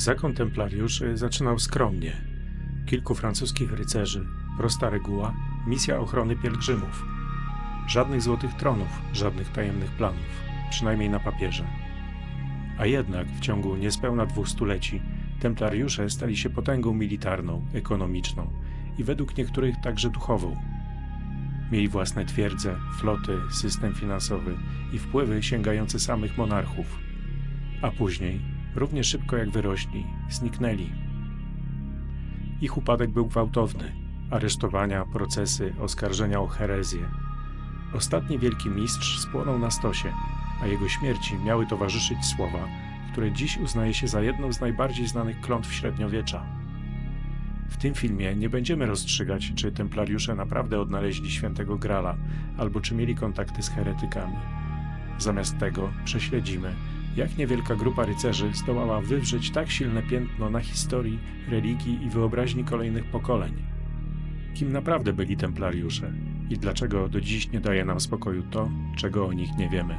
Zakon templariuszy zaczynał skromnie. Kilku francuskich rycerzy, prosta reguła, misja ochrony pielgrzymów. Żadnych złotych tronów, żadnych tajemnych planów, przynajmniej na papierze. A jednak w ciągu niespełna dwóch stuleci templariusze stali się potęgą militarną, ekonomiczną i według niektórych także duchową. Mieli własne twierdze, floty, system finansowy i wpływy sięgające samych monarchów. A później, równie szybko jak wyrośli, zniknęli. Ich upadek był gwałtowny. Aresztowania, procesy, oskarżenia o herezję. Ostatni wielki mistrz spłonął na stosie, a jego śmierci miały towarzyszyć słowa, które dziś uznaje się za jedną z najbardziej znanych klątw średniowiecza. W tym filmie nie będziemy rozstrzygać, czy templariusze naprawdę odnaleźli świętego Grala, albo czy mieli kontakty z heretykami. Zamiast tego prześledzimy, jak niewielka grupa rycerzy zdołała wywrzeć tak silne piętno na historii, religii i wyobraźni kolejnych pokoleń. Kim naprawdę byli templariusze i dlaczego do dziś nie daje nam spokoju to, czego o nich nie wiemy.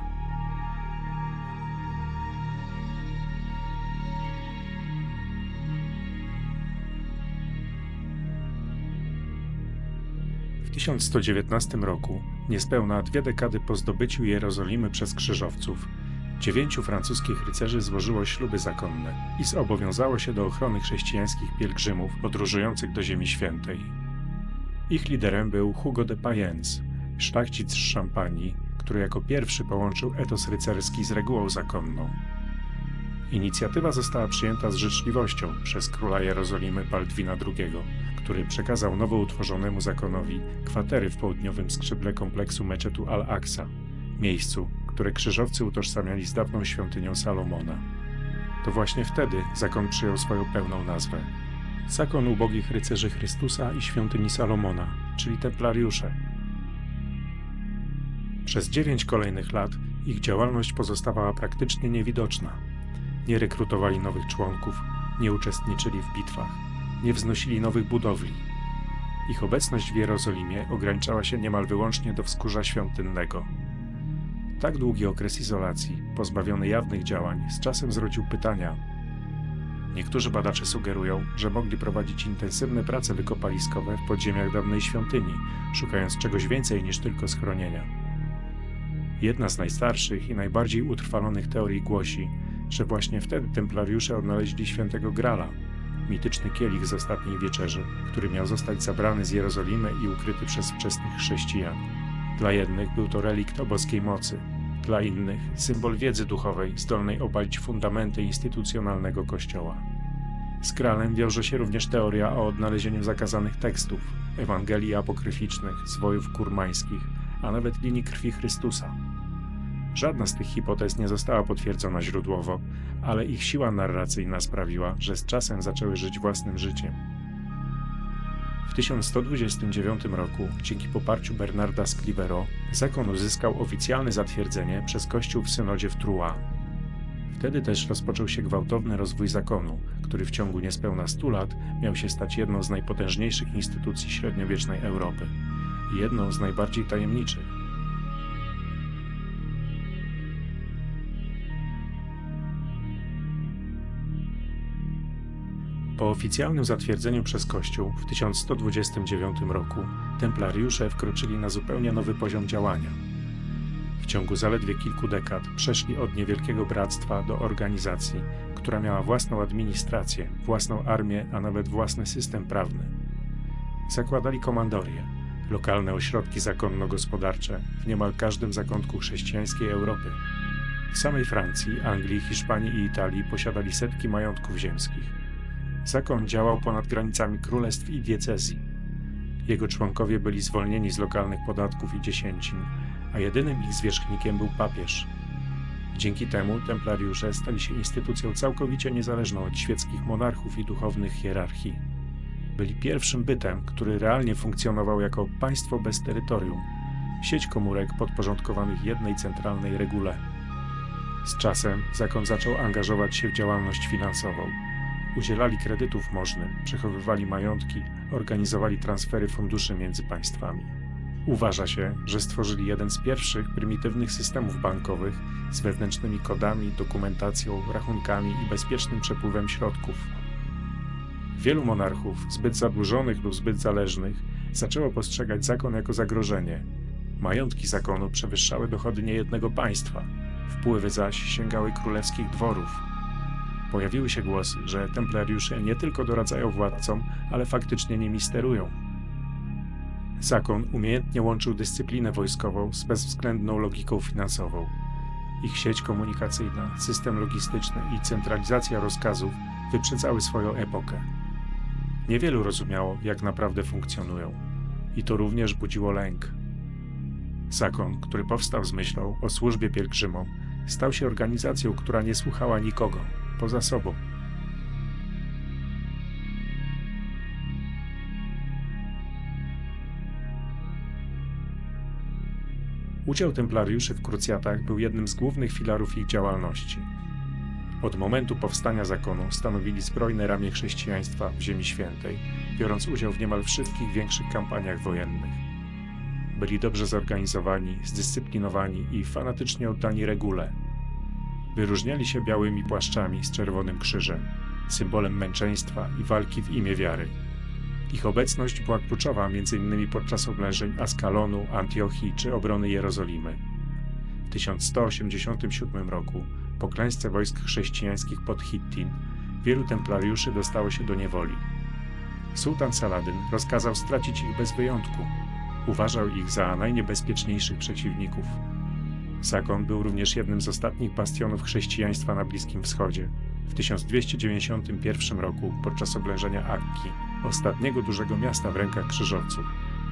W 1119 roku, niespełna dwie dekady po zdobyciu Jerozolimy przez krzyżowców, dziewięciu francuskich rycerzy złożyło śluby zakonne i zobowiązało się do ochrony chrześcijańskich pielgrzymów podróżujących do Ziemi Świętej. Ich liderem był Hugo de Payens, szlachcic z Szampanii, który jako pierwszy połączył etos rycerski z regułą zakonną. Inicjatywa została przyjęta z życzliwością przez króla Jerozolimy Baldwina II, który przekazał nowo utworzonemu zakonowi kwatery w południowym skrzydle kompleksu meczetu Al-Aqsa, miejscu, które krzyżowcy utożsamiali z dawną świątynią Salomona. To właśnie wtedy zakon przyjął swoją pełną nazwę. Zakon ubogich rycerzy Chrystusa i świątyni Salomona, czyli templariusze. Przez dziewięć kolejnych lat ich działalność pozostawała praktycznie niewidoczna. Nie rekrutowali nowych członków, nie uczestniczyli w bitwach, nie wznosili nowych budowli. Ich obecność w Jerozolimie ograniczała się niemal wyłącznie do wzgórza świątynnego. Tak długi okres izolacji, pozbawiony jawnych działań, z czasem zrodził pytania. Niektórzy badacze sugerują, że mogli prowadzić intensywne prace wykopaliskowe w podziemiach dawnej świątyni, szukając czegoś więcej niż tylko schronienia. Jedna z najstarszych i najbardziej utrwalonych teorii głosi, że właśnie wtedy templariusze odnaleźli świętego Grala, mityczny kielich z ostatniej wieczerzy, który miał zostać zabrany z Jerozolimy i ukryty przez wczesnych chrześcijan. Dla jednych był to relikt o boskiej mocy, dla innych symbol wiedzy duchowej zdolnej obalić fundamenty instytucjonalnego kościoła. Z Gralem wiąże się również teoria o odnalezieniu zakazanych tekstów, Ewangelii apokryficznych, zwojów kurmańskich, a nawet linii krwi Chrystusa. Żadna z tych hipotez nie została potwierdzona źródłowo, ale ich siła narracyjna sprawiła, że z czasem zaczęły żyć własnym życiem. W 1129 roku, dzięki poparciu Bernarda z zakon uzyskał oficjalne zatwierdzenie przez Kościół w synodzie w Troyes. Wtedy też rozpoczął się gwałtowny rozwój zakonu, który w ciągu niespełna 100 lat miał się stać jedną z najpotężniejszych instytucji średniowiecznej Europy jedną z najbardziej tajemniczych. Po oficjalnym zatwierdzeniu przez Kościół w 1129 roku templariusze wkroczyli na zupełnie nowy poziom działania. W ciągu zaledwie kilku dekad przeszli od niewielkiego bractwa do organizacji, która miała własną administrację, własną armię, a nawet własny system prawny. Zakładali komandorie, lokalne ośrodki zakonno-gospodarcze w niemal każdym zakątku chrześcijańskiej Europy. W samej Francji, Anglii, Hiszpanii i Italii posiadali setki majątków ziemskich. Zakon działał ponad granicami królestw i diecezji. Jego członkowie byli zwolnieni z lokalnych podatków i dziesięcin, a jedynym ich zwierzchnikiem był papież. Dzięki temu templariusze stali się instytucją całkowicie niezależną od świeckich monarchów i duchownych hierarchii. Byli pierwszym bytem, który realnie funkcjonował jako państwo bez terytorium, sieć komórek podporządkowanych jednej centralnej regule. Z czasem zakon zaczął angażować się w działalność finansową. Udzielali kredytów możnym, przechowywali majątki, organizowali transfery funduszy między państwami. Uważa się, że stworzyli jeden z pierwszych prymitywnych systemów bankowych z wewnętrznymi kodami, dokumentacją, rachunkami i bezpiecznym przepływem środków. Wielu monarchów, zbyt zadłużonych lub zbyt zależnych, zaczęło postrzegać zakon jako zagrożenie. Majątki zakonu przewyższały dochody niejednego państwa, wpływy zaś sięgały królewskich dworów. Pojawiły się głosy, że templariusze nie tylko doradzają władcom, ale faktycznie nimi sterują. Zakon umiejętnie łączył dyscyplinę wojskową z bezwzględną logiką finansową. Ich sieć komunikacyjna, system logistyczny i centralizacja rozkazów wyprzedzały swoją epokę. Niewielu rozumiało, jak naprawdę funkcjonują, i to również budziło lęk. Zakon, który powstał z myślą o służbie pielgrzymom, stał się organizacją, która nie słuchała nikogo poza sobą. Udział templariuszy w krucjatach był jednym z głównych filarów ich działalności. Od momentu powstania zakonu stanowili zbrojne ramię chrześcijaństwa w Ziemi Świętej, biorąc udział w niemal wszystkich większych kampaniach wojennych. Byli dobrze zorganizowani, zdyscyplinowani i fanatycznie oddani regule. Wyróżniali się białymi płaszczami z czerwonym krzyżem, symbolem męczeństwa i walki w imię wiary. Ich obecność była kluczowa m.in. podczas oblężeń Askalonu, Antiochii czy obrony Jerozolimy. W 1187 roku, po klęsce wojsk chrześcijańskich pod Hittin, wielu templariuszy dostało się do niewoli. Sułtan Saladyn rozkazał stracić ich bez wyjątku. Uważał ich za najniebezpieczniejszych przeciwników. Zakon był również jednym z ostatnich bastionów chrześcijaństwa na Bliskim Wschodzie. W 1291 roku, podczas oblężenia Akki, ostatniego dużego miasta w rękach krzyżowców,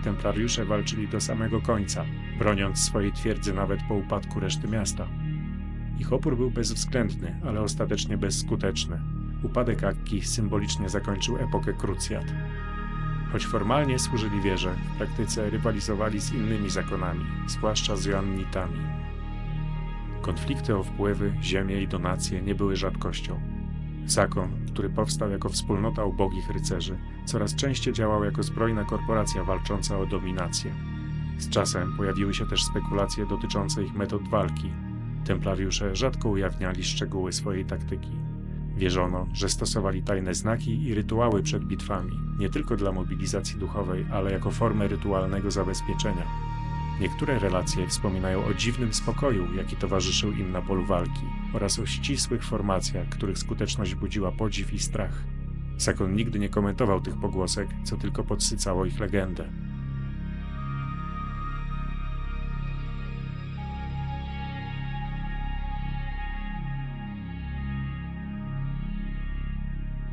templariusze walczyli do samego końca, broniąc swojej twierdzy nawet po upadku reszty miasta. Ich opór był bezwzględny, ale ostatecznie bezskuteczny. Upadek Akki symbolicznie zakończył epokę krucjat. Choć formalnie służyli wierze, w praktyce rywalizowali z innymi zakonami, zwłaszcza z Joannitami. Konflikty o wpływy, ziemię i donacje nie były rzadkością. Zakon, który powstał jako wspólnota ubogich rycerzy, coraz częściej działał jako zbrojna korporacja walcząca o dominację. Z czasem pojawiły się też spekulacje dotyczące ich metod walki. Templariusze rzadko ujawniali szczegóły swojej taktyki. Wierzono, że stosowali tajne znaki i rytuały przed bitwami, nie tylko dla mobilizacji duchowej, ale jako formę rytualnego zabezpieczenia. Niektóre relacje wspominają o dziwnym spokoju, jaki towarzyszył im na polu walki, oraz o ścisłych formacjach, których skuteczność budziła podziw i strach. Zakon nigdy nie komentował tych pogłosek, co tylko podsycało ich legendę.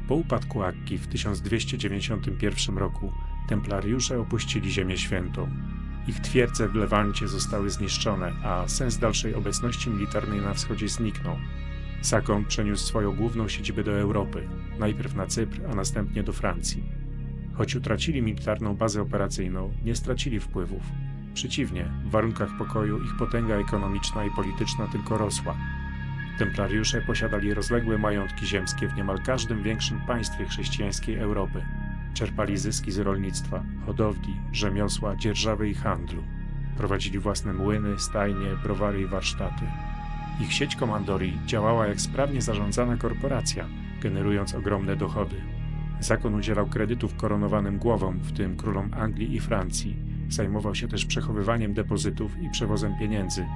Po upadku Akki w 1291 roku templariusze opuścili Ziemię Świętą. Ich twierdze w Lewancie zostały zniszczone, a sens dalszej obecności militarnej na wschodzie zniknął. Sakon przeniósł swoją główną siedzibę do Europy, najpierw na Cypr, a następnie do Francji. Choć utracili militarną bazę operacyjną, nie stracili wpływów. Przeciwnie, w warunkach pokoju ich potęga ekonomiczna i polityczna tylko rosła. Templariusze posiadali rozległe majątki ziemskie w niemal każdym większym państwie chrześcijańskiej Europy. Czerpali zyski z rolnictwa, hodowli, rzemiosła, dzierżawy i handlu. Prowadzili własne młyny, stajnie, browary i warsztaty. Ich sieć komandorii działała jak sprawnie zarządzana korporacja, generując ogromne dochody. Zakon udzielał kredytów koronowanym głowom, w tym królom Anglii i Francji. Zajmował się też przechowywaniem depozytów i przewozem pieniędzy.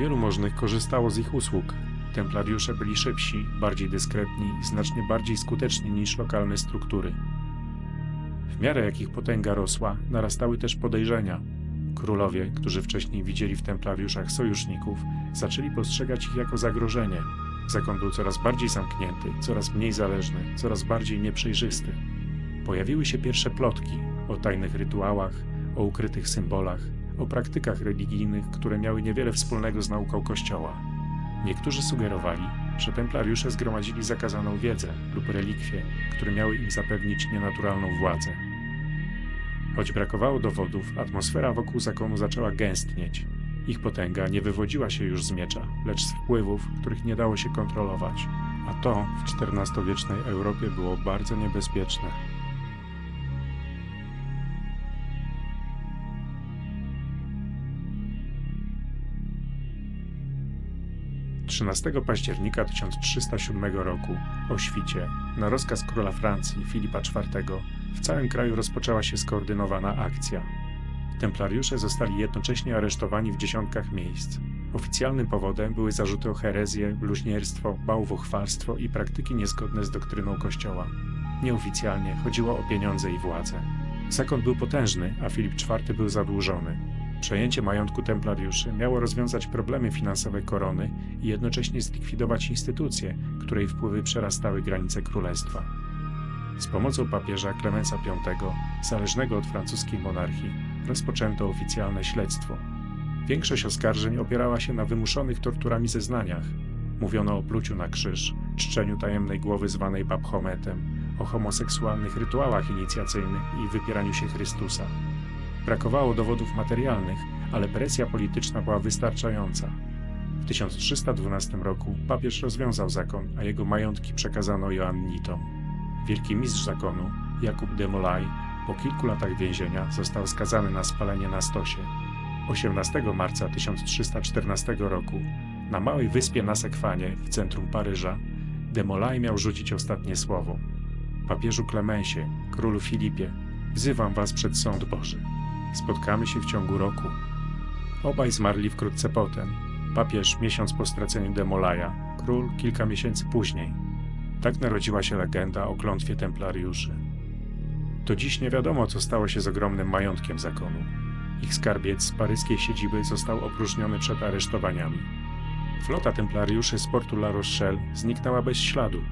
Wielu możnych korzystało z ich usług. Templariusze byli szybsi, bardziej dyskretni i znacznie bardziej skuteczni niż lokalne struktury. W miarę jak ich potęga rosła, narastały też podejrzenia. Królowie, którzy wcześniej widzieli w templariuszach sojuszników, zaczęli postrzegać ich jako zagrożenie. Zakon był coraz bardziej zamknięty, coraz mniej zależny, coraz bardziej nieprzejrzysty. Pojawiły się pierwsze plotki o tajnych rytuałach, o ukrytych symbolach, o praktykach religijnych, które miały niewiele wspólnego z nauką Kościoła. Niektórzy sugerowali, że templariusze zgromadzili zakazaną wiedzę lub relikwie, które miały im zapewnić nienaturalną władzę. Choć brakowało dowodów, atmosfera wokół zakonu zaczęła gęstnieć. Ich potęga nie wywodziła się już z miecza, lecz z wpływów, których nie dało się kontrolować. A to w XIV-wiecznej Europie było bardzo niebezpieczne. 13 października 1307 roku o świcie, na rozkaz króla Francji Filipa IV, w całym kraju rozpoczęła się skoordynowana akcja. Templariusze zostali jednocześnie aresztowani w dziesiątkach miejsc. Oficjalnym powodem były zarzuty o herezję, bluźnierstwo, bałwochwalstwo i praktyki niezgodne z doktryną Kościoła. Nieoficjalnie chodziło o pieniądze i władzę. Zakon był potężny, a Filip IV był zadłużony. Przejęcie majątku templariuszy miało rozwiązać problemy finansowe korony i jednocześnie zlikwidować instytucję, której wpływy przerastały granice królestwa. Z pomocą papieża Klemensa V, zależnego od francuskiej monarchii, rozpoczęto oficjalne śledztwo. Większość oskarżeń opierała się na wymuszonych torturami zeznaniach. Mówiono o pluciu na krzyż, czczeniu tajemnej głowy zwanej Baphometem, o homoseksualnych rytuałach inicjacyjnych i wypieraniu się Chrystusa. Brakowało dowodów materialnych, ale presja polityczna była wystarczająca. W 1312 roku papież rozwiązał zakon, a jego majątki przekazano Joannitom. Wielki mistrz zakonu, Jakub de Molay, po kilku latach więzienia został skazany na spalenie na stosie. 18 marca 1314 roku na małej wyspie na Sekwanie w centrum Paryża de Molay miał rzucić ostatnie słowo. Papieżu Klemensie, królu Filipie, wzywam was przed sąd Boży. Spotkamy się w ciągu roku. Obaj zmarli wkrótce potem. Papież miesiąc po straceniu Demolaja, król kilka miesięcy później. Tak narodziła się legenda o klątwie templariuszy. Do dziś nie wiadomo, co stało się z ogromnym majątkiem zakonu. Ich skarbiec z paryskiej siedziby został opróżniony przed aresztowaniami. Flota templariuszy z portu La Rochelle zniknęła bez śladu.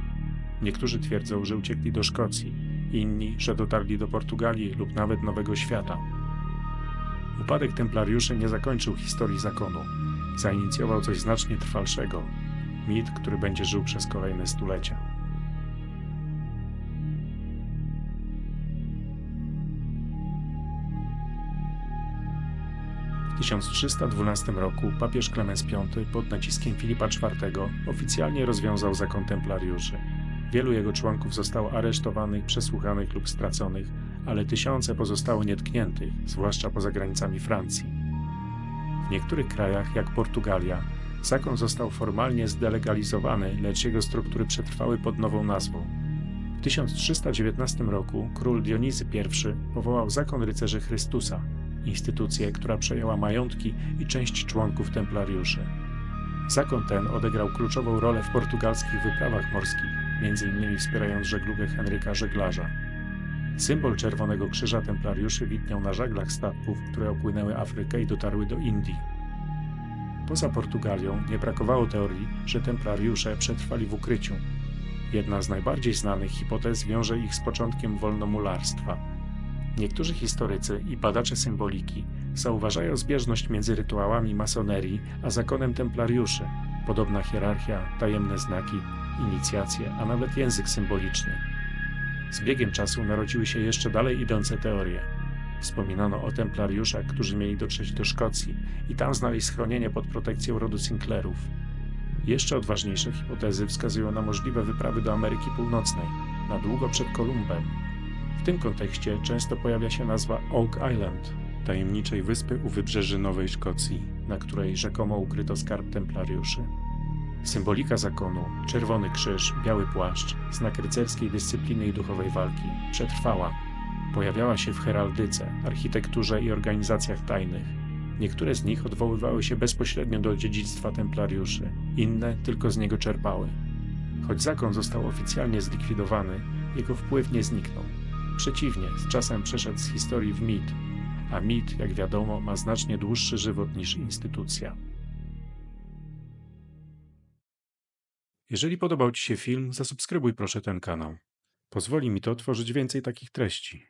Niektórzy twierdzą, że uciekli do Szkocji, inni, że dotarli do Portugalii lub nawet Nowego Świata. Upadek templariuszy nie zakończył historii zakonu. Zainicjował coś znacznie trwalszego mit, który będzie żył przez kolejne stulecia. W 1312 roku papież Klemens V pod naciskiem Filipa IV oficjalnie rozwiązał zakon templariuszy. Wielu jego członków zostało aresztowanych, przesłuchanych lub straconych, ale tysiące pozostało nietkniętych, zwłaszcza poza granicami Francji. W niektórych krajach, jak Portugalia, zakon został formalnie zdelegalizowany, lecz jego struktury przetrwały pod nową nazwą. W 1319 roku król Dionizy I powołał zakon rycerzy Chrystusa, instytucję, która przejęła majątki i część członków templariuszy. Zakon ten odegrał kluczową rolę w portugalskich wyprawach morskich, m.in. wspierając żeglugę Henryka Żeglarza. Symbol Czerwonego Krzyża Templariuszy widniał na żaglach statków, które opłynęły Afrykę i dotarły do Indii. Poza Portugalią nie brakowało teorii, że templariusze przetrwali w ukryciu. Jedna z najbardziej znanych hipotez wiąże ich z początkiem wolnomularstwa. Niektórzy historycy i badacze symboliki zauważają zbieżność między rytuałami masonerii a zakonem templariuszy, podobna hierarchia, tajemne znaki, inicjacje, a nawet język symboliczny. Z biegiem czasu narodziły się jeszcze dalej idące teorie. Wspominano o templariuszach, którzy mieli dotrzeć do Szkocji i tam znaleźć schronienie pod protekcją rodu Sinclairów. Jeszcze odważniejsze hipotezy wskazują na możliwe wyprawy do Ameryki Północnej, na długo przed Kolumbem. W tym kontekście często pojawia się nazwa Oak Island, tajemniczej wyspy u wybrzeży Nowej Szkocji, na której rzekomo ukryto skarb templariuszy. Symbolika zakonu, czerwony krzyż, biały płaszcz, znak rycerskiej dyscypliny i duchowej walki, przetrwała. Pojawiała się w heraldyce, architekturze i organizacjach tajnych. Niektóre z nich odwoływały się bezpośrednio do dziedzictwa templariuszy, inne tylko z niego czerpały. Choć zakon został oficjalnie zlikwidowany, jego wpływ nie zniknął. Przeciwnie, z czasem przeszedł z historii w mit, a mit, jak wiadomo, ma znacznie dłuższy żywot niż instytucja. Jeżeli podobał Ci się film, zasubskrybuj proszę ten kanał. Pozwoli mi to tworzyć więcej takich treści.